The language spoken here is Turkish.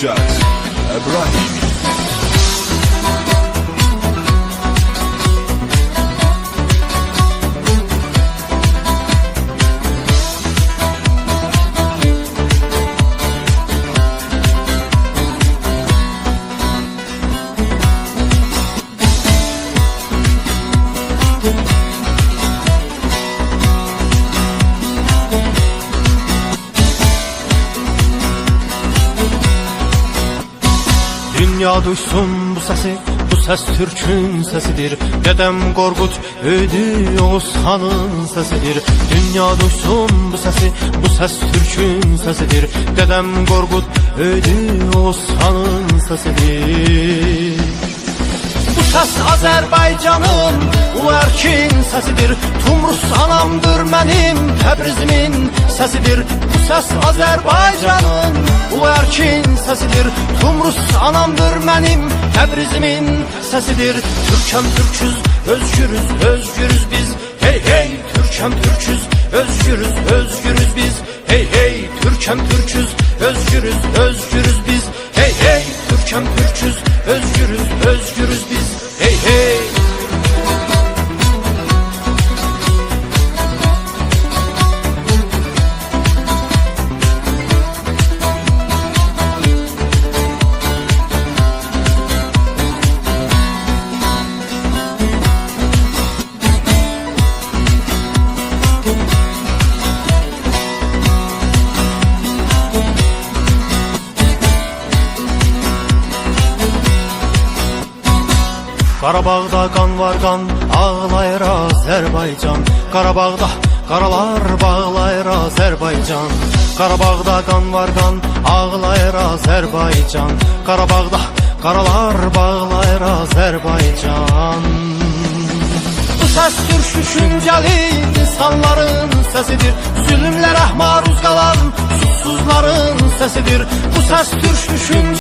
shots. Ibrahim. Dünya duysun bu sesi, bu ses Türk'ün sesidir. Dedem Korkut ödü Oğuzhan'ın sesidir. Dünya duysun bu sesi, bu ses Türk'ün sesidir. Dedem Korkut ödü Oğuzhan'ın sesidir. Bu ses Azerbaycan'ın ulu erkin sesidir Tumrus anamdır benim Tebrizimin sesidir. Bu ses Azerbaycan'ın ulu erkin sesidir. Tumrus anamdır benim. Tebrizimin sesidir. Türkem Türküz, özgürüz, özgürüz biz. Hey hey Türkem Türküz, özgürüz, özgürüz biz. Hey hey Türkem Türküz, özgürüz, özgürüz biz. Hey hey Türkem Türküz, Qarabağda qan var qan, ağlayır Azərbaycan. Qarabağda qaralar bağlayır Azərbaycan. Qarabağda qan var qan, ağlayır Azərbaycan. Qarabağda qaralar bağlayır Azərbaycan. Bu səs türk insanların səsidir. Zülmlərə maruz qalan susuzların səsidir. Bu səs türk